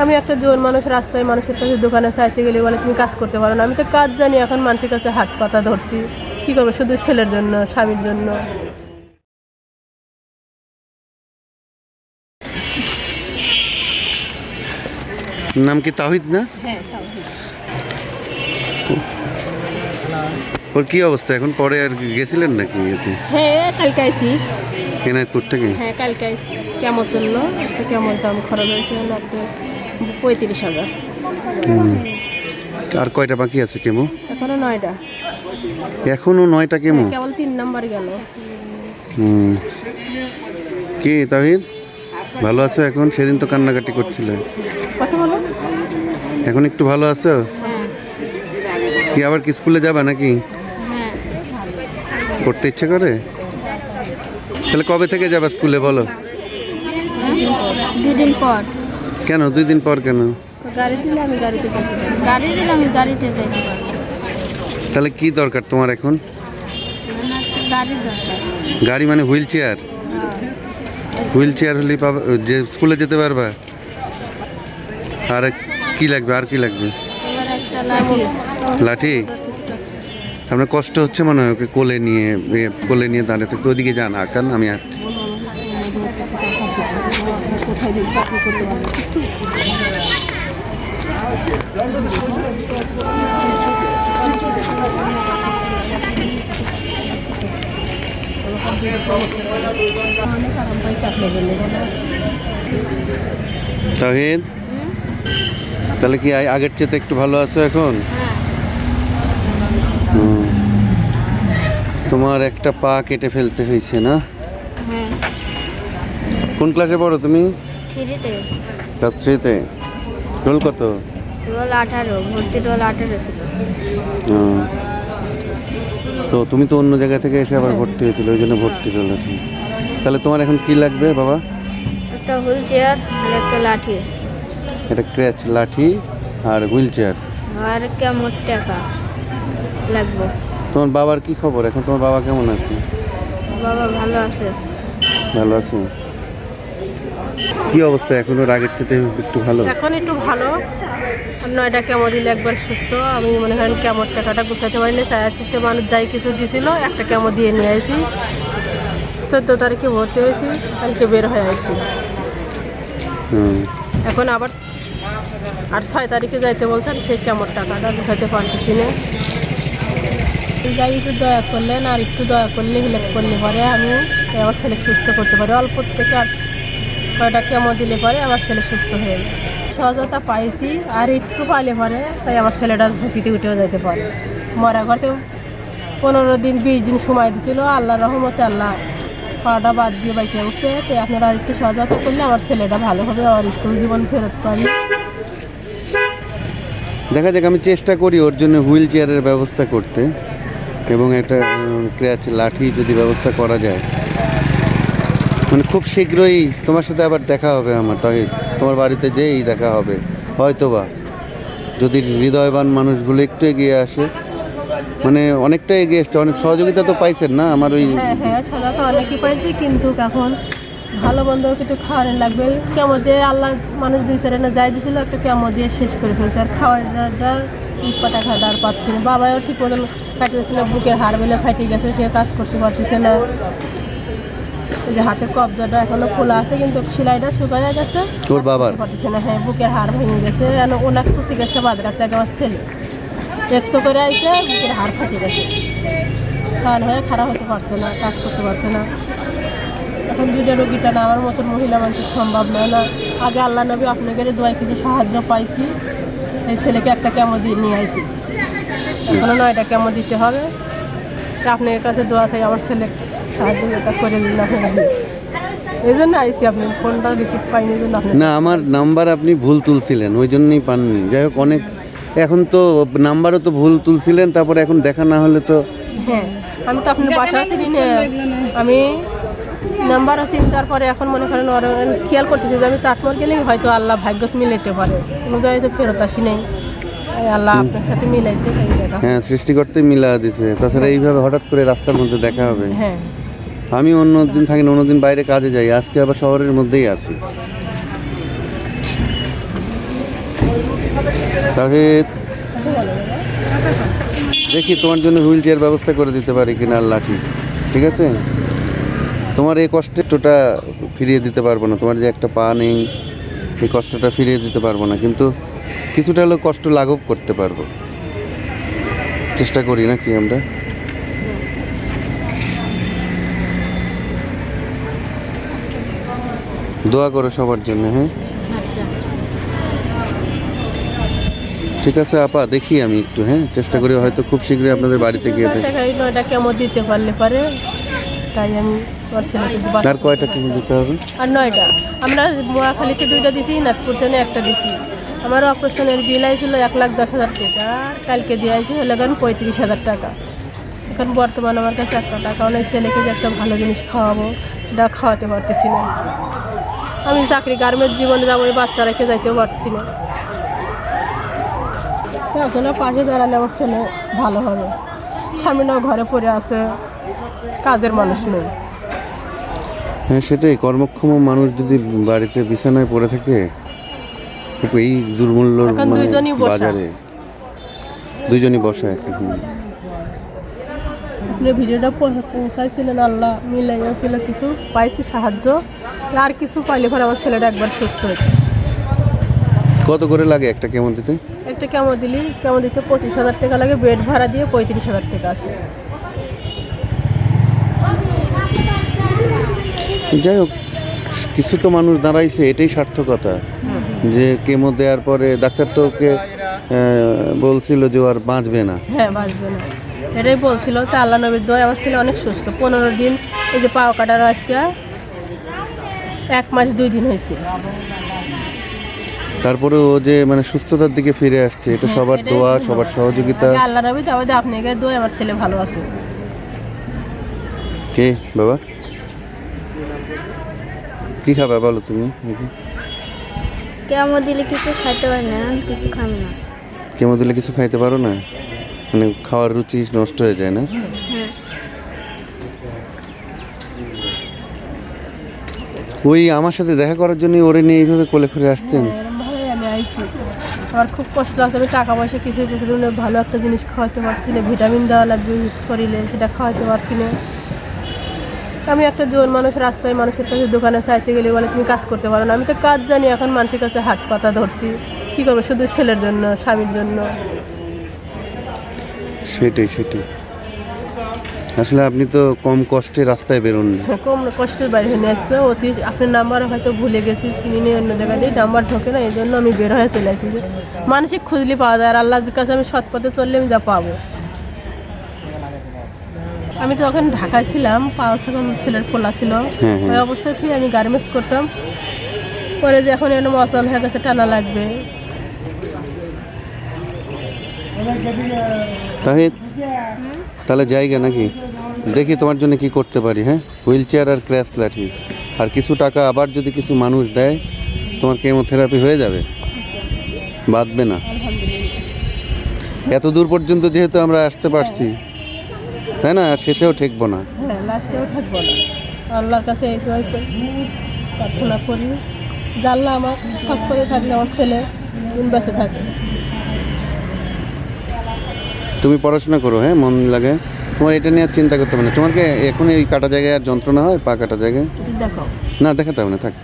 আমি একটা জোর মানুষ রাস্তায় মানুষের কাছে দোকানে চাইতে গেলে বলে তুমি কাজ করতে পারো না। আমি তো কাজ জানি এখন মানুষের কাছে হাত পাতা ধরছি। কী করব? শুধু ছেলের জন্য স্বামীর জন্য। নাম কি তাহিদ না? হ্যাঁ ওর কি অবস্থা? এখন পরে আর গেছিলেন নাকি এতে? হ্যাঁ কালকে আইসি এনায়তপুর থেকে? হ্যাঁ কালকে কেমন চলল? কেমন দাম খরচ হয়েছে আপনার পঁয়ত্রিশ হাজার। আর কয়টা বাকি আছে কেমো? এখনও নয়টা। এখনও নয়টা কেমো? কেবল তিন নাম্বার গেল। হুম। কি তাহিদ ভালো আছো এখন? সেদিন তো কান্নাকাটি করছিলে। এখন একটু ভালো আছো? কি আবার কি স্কুলে যাবা নাকি? হ্যাঁ পড়তে ইচ্ছে করে? তাহলে কবে থেকে যাবা স্কুলে বলো? দুদিন পর। কেন? দুই দিন পর কেন? গাড়ি দিলে আমি গাড়িতে পারি তাহলে কি দরকার তোমার এখন? গাড়ি দরকার। গাড়ি মানে হুইল চেয়ার? হুইল চেয়ার হলে পাবা যে স্কুলে যেতে পারবা? আর কি লাগবে? আর কি লাগবে? লাঠি। আপনার কষ্ট হচ্ছে মনে হয় ওকে কোলে নিয়ে কোলে নিয়ে দাঁড়িয়ে থাকতে? ওদিকে যান আঁকান আমি আসছি কোথায় দিয়ে চাকরি করতে পারব অনেক আরাম পাইছে আপনার জন্য তাহলে কি আগের চেয়ে একটু ভালো আছো এখন? হ্যাঁ। তোমার একটা পা কেটে ফেলতে হয়েছে না? কোন ক্লাসে পড়ো তুমি? থ্রিতে ক্লাস থ্রিতে রোল কত? রোল আঠারো ভর্তি রোল আঠারো ছিল। তো তুমি তো অন্য জায়গা থেকে এসে আবার ভর্তি হয়েছিল ওই জন্য ভর্তি হলো ঠিক তাহলে তোমার এখন কি লাগবে বাবা? একটা হুইল চেয়ার আর একটা লাঠি। এটা ক্র্যাচ লাঠি আর হুইল চেয়ার আর কেমন টাকা লাগবে? তোমার বাবার কি খবর? এখন তোমার বাবা কেমন আছে? বাবা ভালো আছে। ভালো আছে? কি অবস্থা? এখন ওর আগের চেয়ে একটু ভালো? এখন একটু ভালো। নয়টা কেমন দিলে একবার সুস্থ? আমি মনে করেন কেমন টাকাটা গুছাতে পারিনি চায়া চিত্তে মানুষ যাই কিছু দিছিল একটা কেমন দিয়ে নিয়ে আসি চোদ্দ তারিখে ভর্তি হয়েছি কালকে বের হয়ে আসছি। এখন আবার আর ছয় তারিখে যাইতে বলছেন সেই কেমন টাকাটা গুছাতে পারতেছি না। যাই একটু দয়া করলেন আর একটু দয়া করলে হেল্প করলে পরে আমি আমার ছেলে সুস্থ করতে পারি। অল্প থেকে আর কয়টা কেমো দিলে পরে আমার ছেলে সুস্থ হয়ে যায়। সহজতা পাইছি, আর একটু পালে পরে তাই আমার ছেলেটা ঝুঁকিতে উঠেও যেতে পারে। মরা ঘরতে পনেরো দিন, বিশ দিন সময় দিছিল আল্লাহ রহমতে আল্লাহ পাটা বাদ দিয়ে বাইসে উঠছে। তাই আপনারা একটু সহজতা করলে আমার ছেলেটা ভালো হবে, আমার স্কুল জীবন ফেরত পাবে। দেখা যাক, আমি চেষ্টা করি ওর জন্য হুইল চেয়ারের ব্যবস্থা করতে। এবং একটা ক্র্যাচ লাঠি যদি ব্যবস্থা করা যায়। মানে খুব শীঘ্রই তোমার সাথে আবার দেখা হবে আমার। তাই তোমার বাড়িতে যেই দেখা হবে। হয়তো বা যদি হৃদয়বান মানুষগুলো একটু এগিয়ে আসে। মানে অনেকটা এগিয়ে এসছে অনেক সহযোগিতা তো পাইছেন না আমার ওই হ্যাঁ হ্যাঁ সোজা তো অনেকই পাইছি। কিন্তু এখন ভালো বন্ধু একটু খাওয়ানো লাগবে। কেমন যে আল্লাহ মানুষ দুই চারে যাই দিছিল, একটু কেমন দিয়ে শেষ করে ফেলছে। আর খাওয়াটা ইট পাটা খাওয়াটা আর পাচ্ছে না। বাবাও ঠিক মতন কাটে না বুকের হাড় বেলে ফাইটে গেছে সে কাজ করতে পারতেছে না। যে হাতের কবজাটা এখনও খোলা আছে কিন্তু সেলাইটা শুকায় গেছে। তোর বাবার? পারতেছে না। হ্যাঁ বুকের হাড় ভেঙে গেছে। যেন ওনাকে তো চিকিৎসা বাদ রাখতে আমার ছেলে। একশো করে আইসে বুকের হাড় ফাটে গেছে। খাওয়ান হয়ে খারাপ হতে পারছে না কাজ করতে পারছে না। এখন দুইটা রোগীটা না আমার মতন মহিলা মানুষের সম্ভব নয় না। আগে আল্লাহ নবী আপনাদের দোয়ায় কিছু সাহায্য পাইছি। এই ছেলেকে একটা কেমো দিয়ে নিয়ে আইছি। এখনও নয়টা কেমো দিতে হবে? আপনার কাছে দোয়া চাই আমার ছেলে। সাহায্যতা দিন এই জন্য আইসি আপনি ফোনটা রিসিভ পাইনি জন্য না আমার নাম্বার আপনি ভুল তুলছিলেন ওই জন্যই পাননি। যাই হোক অনেক এখন তো নাম্বারও তো ভুল তুলছিলেন তারপরে এখন দেখা না হলে তো হ্যাঁ আমি তো আপনার বাসা চিনি না আমি নাম্বার চিনি তারপরে এখন মনে করেন খেয়াল করতেছি যে আমি চাটমোর গেলেই হয়তো আল্লাহ ভাগ্যত মিলাইতে পারে। কোনো জায়গায় তো ফেরত আসি নাই। আল্লাহ আপনার সাথে মিলাইছে হ্যাঁ সৃষ্টিকর্তে মিলা দিছে। তাছাড়া এইভাবে হঠাৎ করে রাস্তার মধ্যে দেখা হবে। হ্যাঁ। আমি অন্য দিন থাকি না অন্যদিন বাইরে কাজে যাই, আজকে আবার শহরের মধ্যেই আছি। দেখি তোমার জন্য হুইল চেয়ার ব্যবস্থা করে দিতে পারি কিনা লাঠি ঠিক আছে? তোমার এই কষ্টটা ফিরিয়ে দিতে পারব না, তোমার যে একটা পা নেই, এই কষ্টটা ফিরিয়ে দিতে পারব না, কিন্তু কিছুটা হলেও কষ্ট লাঘব করতে পারব। চেষ্টা করি নাকি আমরা? দোয়া করো সবার জন্য হ্যাঁ? আচ্ছা। ঠিক আছে আপা দেখি আমি একটু হ্যাঁ? চেষ্টা করি হয়তো খুব শীঘ্রই আপনাদের বাড়িতে গিয়ে টাকা নয়টা কেমন দিতে পারলে পারে? তাই আমি আর কয়টা কিনে দিতে হবে? আর নয়টা। আমরা মোয়াখালীতে দুইটা দিছি নাগপুর থেকে একটা দিছি। আমার অপারেশনের বিল আইছিল এক লাখ দশ হাজার টাকা। কালকে দিয়ে আইছি হলে এখন পঁয়ত্রিশ হাজার টাকা। এখন বর্তমানে আমার কাছে একটা টাকাও নেই ছেলেকে যে একটা ভালো জিনিস খাওয়াবো এটা খাওয়াতে পারতেছি না। আমি চাকরি গার্মেন্ট জীবনে যাব এই বাচ্চা রেখে যাইতেও পারছি না। আসলে পাশে দাঁড়ালে আমার ছেলে ভালো হবে। স্বামীটাও ঘরে পড়ে আছে কাজের মানুষ নেই। হ্যাঁ সেটাই কর্মক্ষম মানুষ যদি বাড়িতে বিছানায় পড়ে থাকে এই মানে দুইজনই বসা। বাজারে। দুইজনই বসা এখন হুম। আপনি ভিডিওটা পৌঁছাইছিলেন আল্লাহ মিলাইয়াছিল কিছু পাইছি সাহায্য। আর কিছু পাইলে পরে আমার ছেলেটা একবার সুস্থ হয়েছে কত করে লাগে একটা কেমন দিতে? একটা কেমন দিলি? কেমন দিতে? পঁচিশ হাজার টাকা লাগে বেড ভাড়া দিয়ে পঁয়ত্রিশ হাজার টাকা আসে। যাই হোক কিছু তো মানুষ দাঁড়াইছে এটাই সার্থকতা। যে কেমো দেওয়ার পরে ডাক্তার তো ওকে বলছিল যে আর বাঁচবে না। হ্যাঁ বাঁচবে না। এটাই বলছিল তো আল্লাহ নবীর দোয় আমার ছেলে অনেক সুস্থ। পনেরো দিন এই যে পাও কাটার আজকে এক মাস দুই দিন হয়েছে। তারপরে ও যে মানে সুস্থতার দিকে ফিরে আসছে এটা সবার এটাই দোয়া সবার সহযোগিতা। আল্লাহ নবী আপনি এগিয়ে দোয় আমার ছেলে ভালো আছে। কে? বাবা? কি খাবে বলো তুমি? কেমন দিলে কিছু খাইতে পারি না কিছু খাব না। কেমো দিলে কিছু খাইতে পারো না? মানে খাওয়ার রুচি নষ্ট হয়ে যায় না? হ্যাঁ। ওই আমার সাথে দেখা করার জন্য ওরে নিয়ে এইভাবে কোলে করে আসছেন? আমি আমার খুব কষ্ট লাগছে আমি টাকা পয়সা কিছু কিছু ভালো একটা জিনিস খাওয়াতে পারছি না ভিটামিন দেওয়া লাগবে শরীরে সেটা খাওয়াতে পারছি না। আমি একটা জোর মানুষ রাস্তায় মানুষের কাছে দোকানে চাইতে গেলে বলে তুমি কাজ করতে পারো না। আমি তো কাজ জানি এখন মানুষের কাছে হাত পাতা ধরছি। কী করব? শুধু ছেলের জন্য স্বামীর জন্য। সেটাই সেটাই। আসলে আপনি তো কম কষ্টে রাস্তায় বেরোন না। কম কষ্টের বাইরে হয়ে নিয়ে আসবে অতি আপনার নাম্বার হয়তো ভুলে গেছি চিনি নেই অন্য জায়গা দিয়ে নাম্বার ঢোকে না এই জন্য আমি বের হয়ে চলে আসি যে মানসিক খুঁজলি পাওয়া যায় আর আল্লাহর কাছে আমি সৎ পথে চললে আমি যা পাবো। আমি তো ওখানে ঢাকায় ছিলাম পাওয়া যখন ছেলের খোলা ছিল। হ্যাঁ, হ্যাঁ। ওই অবস্থায় থেকে আমি গার্মেন্টস করতাম। পরে যে এখন এনে মশাল হয়ে গেছে টানা লাগবে। তাহে তাহলে জায়গা নাকি? দেখি তোমার জন্য কি করতে পারি হ্যাঁ? হুইল চেয়ার আর ক্র্যাশ লাঠি আর কিছু টাকা আবার যদি কিছু মানুষ দেয়, তোমার কেমোথেরাপি হয়ে যাবে? বাঁধবে না। এত দূর পর্যন্ত যেহেতু আমরা আসতে পারছি, তাই না? শেষেও ঠেকবো না। হ্যাঁ থাকব না। আল্লাহর কাছে প্রার্থনা করি। আমার সৎ পথে থাকলে আমার ছেলে বেঁচে থাকে। তুমি পড়াশোনা করো হ্যাঁ? মন লাগে। তোমার এটা নিয়ে আর চিন্তা করতে হবে না। তোমার কি এখন এই কাটা জায়গায় আর যন্ত্রণা হয়? পা কাটা জায়গায়? না দেখাতে হবে না থাক।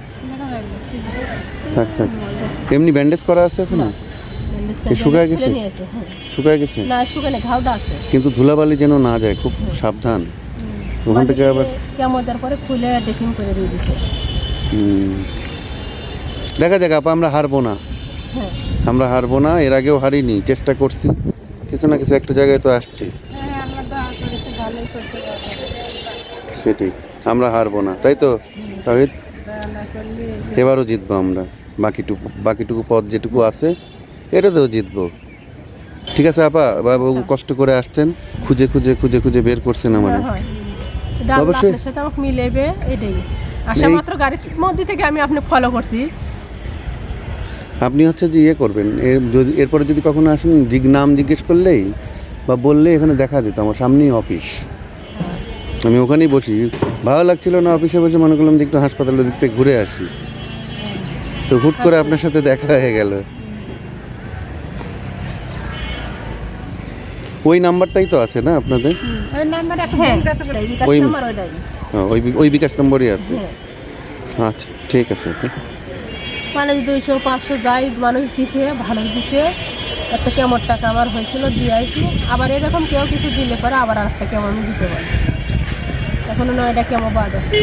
থাক থাক। এমনি ব্যান্ডেজ করা আছে এখন? শুকায় গেছে? হ্যাঁ। শুকায় গেছে? ঘাওটা আছে। কিন্তু ধুলাবালি যেন না যায় খুব সাবধান। ওখান থেকে আবার কেমন তারপরে খুলে ড্রেসিং করে দিয়ে দিছে। দেখা যাক আপা আমরা হারবো না। হ্যাঁ। আমরা হারবো না এর আগেও হারিনি চেষ্টা করছি। কিছু না কিছু একটা জায়গায় তো আসছি। হ্যাঁ সেটাই আমরা হারবো না তাই তো? তাহিদ? এবারও জিতবো আমরা বাকিটুকু বাকিটুকু পথ যেটুকু আছে এটাতেও জিতবো। ঠিক আছে আপা বাবু কষ্ট করে আসছেন খুঁজে খুঁজে খুঁজে খুঁজে বের করছেন আমার। হ্যাঁ, আল্লাহ অবশ্যই। আমাকে মিলেবে এটাই। আসা মাত্র গাড়ির মধ্যে থেকে আমি আপনি ফলো করছি। আপনি হচ্ছে যে ইয়ে করবেন। এর যদি এরপরে যদি কখনো আসেন জিগ নাম জিজ্ঞেস করলেই বা বললেই এখানে দেখা দিত আমার সামনেই অফিস। আমি ওখানেই বসি। ভালো লাগছিল না অফিসে বসে মনে করলাম যে একটু হাসপাতালের দিক থেকে ঘুরে আসি। তো হুট করে আপনার সাথে দেখা হয়ে গেল। ওই নাম্বারটাই তো আছে না আপনাদের? ওই ওই বিকাশ নম্বরই আছে। আচ্ছা ঠিক আছে। মানুষ দুইশো পাঁচশো যাই মানুষ দিছে ভালো দিছে। একটা কেমন টাকা আমার হয়েছিল দিয়ে আইছি। আবার এরকম কেউ কিছু দিলে পরে আবার আর একটা কেমন আমি দিতে পারি এখনও নয়টা কেমন বাদ আছে।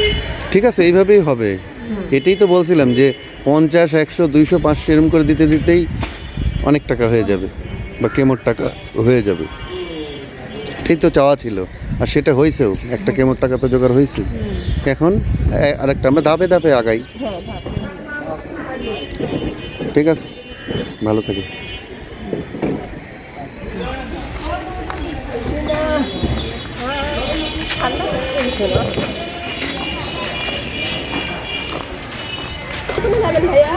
ঠিক আছে এইভাবেই হবে। এটাই তো বলছিলাম যে পঞ্চাশ একশো দুইশো পাঁচশো এরকম করে দিতে দিতেই অনেক টাকা হয়ে যাবে বা কেমোর টাকা হয়ে যাবে। এটাই তো চাওয়া ছিল। আর সেটা হয়েছেও একটা কেমোর টাকা তো জোগাড় হয়েছে। এখন আরেকটা আমরা ধাপে ধাপে আগাই। হ্যাঁ ঠিক আছে ভালো থাকি। ভাইয়া